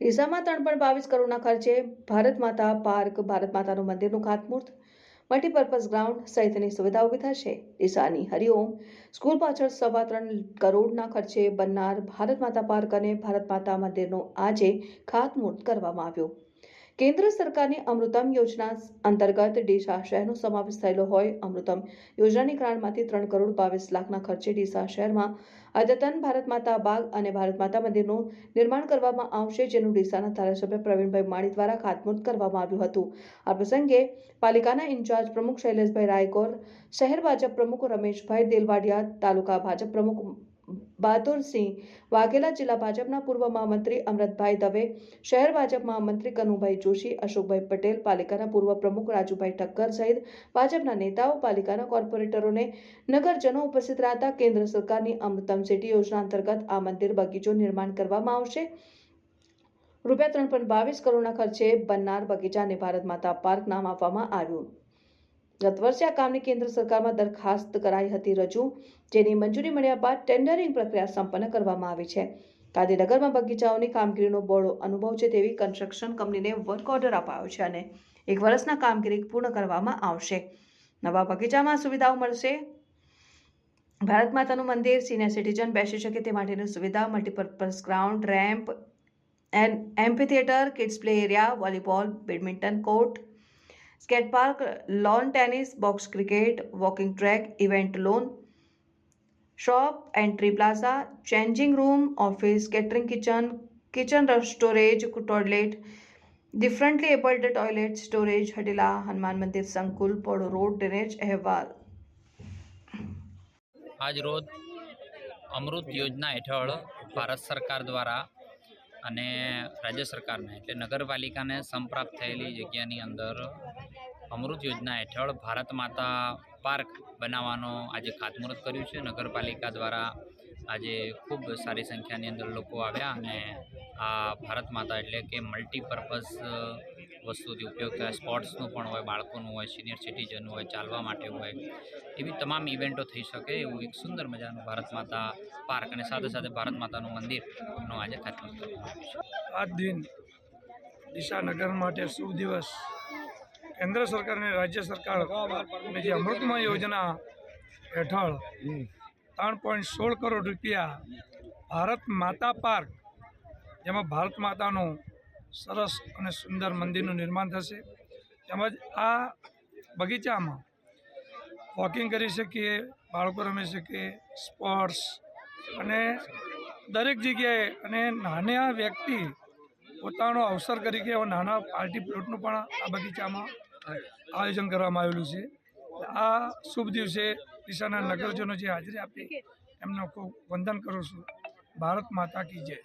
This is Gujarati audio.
ડીસામાં ત્રણ પણ બાવીસ કરોડના ખર્ચે ભારત માતા પાર્ક, ભારત માતાનું મંદિરનું ખાતમુહૂર્ત, મલ્ટીપર્પઝ ગ્રાઉન્ડ સહિતની સુવિધા ઊભી થશે. ડીસાની હરિઓમ સ્કૂલ પાછળ સવા ત્રણ કરોડના ખર્ચે બનનાર ભારત માતા પાર્ક અને ભારત માતા મંદિરનું આજે ખાતમુહૂર્ત કરવામાં આવ્યું. કેન્દ્ર સરકારની અમૃતમ યોજના અંતર્ગત ડીસા શહેરનો સમાવેશ થયેલો હોય, અમૃતમ યોજનાની ગ્રાન્ટમાંથી ત્રણ કરોડ બાવીસ લાખના ખર્ચે ડીસા શહેરમાં અદ્યતન ભારત માતા બાગ અને ભારત માતા મંદિરનું નિર્માણ કરવામાં આવશે, જેનું ડીસાના ધારાસભ્ય પ્રવીણભાઈ માળી દ્વારા ખાતમુહૂર્ત કરવામાં આવ્યું હતું. આ પ્રસંગે પાલિકાના ઇન્ચાર્જ પ્રમુખ શૈલેષભાઈ રાયકોર, શહેર ભાજપ પ્રમુખ રમેશભાઈ દેલવાડિયા, તાલુકા ભાજપ પ્રમુખ બહાદુરસિંહ વાઘેલા જિલ્લા ભાજપના પૂર્વ મહામંત્રી અમરતભાઈ દવે, શહેર ભાજપ મહામંત્રી કનુભાઈ જોશી, અશોકભાઈ પટેલ, પાલિકાના પૂર્વ પ્રમુખ રાજુભાઈ ઠક્કર સહિત ભાજપના નેતાઓ, પાલિકાના કોર્પોરેટરોને નગરજનો ઉપસ્થિત રહેતા કેન્દ્ર સરકારની અમૃતમ સિટી યોજના અંતર્ગત આ મંદિર બગીચો નિર્માણ કરવામાં આવશે. રૂપિયા ત્રણ પોઈન્ટ બાવીસ કરોડના ખર્ચે બનનાર બગીચાને ભારત માતા પાર્ક નામ આપવામાં આવ્યું. ગત વર્ષે આ કામની કેન્દ્ર સરકારમાં દરખાસ્ત કરાઈ હતી રજૂ, જેની મંજૂરી મળ્યા બાદ ટેન્ડરિંગ પ્રક્રિયા સંપન્ન કરવામાં આવી છે. ગાંધીનગરમાં બગીચાઓની કામગીરીનો બહોળો અનુભવ છે તેવી કન્સ્ટ્રક્શન કંપનીને વર્ક ઓર્ડર અપાયો છે અને એક વર્ષના કામગીરી પૂર્ણ કરવામાં આવશે. નવા બગીચામાં સુવિધાઓ મળશે. ભારત માતાનું મંદિર સિનિયર સિટીઝન બેસી શકે તે માટેની સુવિધા, multipurpose ground, ramp and MP theatre kids play area, volleyball, badminton court skate park lawn tennis box cricket walking track event lawn shop entry plaza changing room office catering kitchen kitchen storage toilet differently abled toilet storage હટેલા Hanuman મંદિર સંકુલ પોળો રોડ ડ્રેનેજ અહેવાલ આજ રોજ અમૃત યોજના હેઠળ ભારત સરકાર દ્વારા અને રાજ્ય સરકારને એટલે નગરપાલિકાને સંપ્રાપ્ત થયેલી જગ્યાની અંદર અમૃત યોજના હેઠળ ભારત માતા પાર્ક બનાવવાનો આજે ખાતમુહૂર્ત કર્યું છે. નગરપાલિકા દ્વારા આજે ખૂબ સારી સંખ્યાની અંદર લોકો આવ્યા અને આ ભારત માતા એટલે કે મલ્ટીપર્પઝ વસ્તુથી ઉપયોગ થાય, સ્પોર્ટ્સનું પણ હોય, બાળકોનું હોય, સિનિયર સિટીઝનનું હોય, ચાલવા માટે હોય, એવી તમામ ઇવેન્ટો થઈ શકે એવું એક સુંદર મજાનું ભારત માતા પાર્ક અને સાથે સાથે ભારત માતાનું મંદિરનું આજે ખાતમુહૂર્ત કરવામાં આવ્યું છે. આજ દિન દિશા નગર માટે શુભ દિવસ. કેન્દ્ર સરકાર અને રાજ્ય સરકાર અને જે અમૃતમય યોજના હેઠળ ત્રણ પોઈન્ટ સોળ કરોડ રૂપિયા ભારત માતા પાર્ક જેમાં ભારત માતાનું સરસ અને સુંદર મંદિરનું નિર્માણ થશે. તેમજ આ બગીચામાં વોકિંગ કરી શકીએ બાળકો રમી શકીએ સ્પોર્ટ્સ અને દરેક જગ્યાએ અને નાના વ્યક્તિ પોતાનો અવસર તરીકે એવા નાના પાર્ટી પ્લોટનું પણ આ બગીચામાં આયોજન કરવામાં આવેલું છે. આ શુભ દિવસે ડીસાના નગરજનો જે હાજરી આપી, એમનો ખૂબ વંદન કરું છું. ભારત માતા કી જય.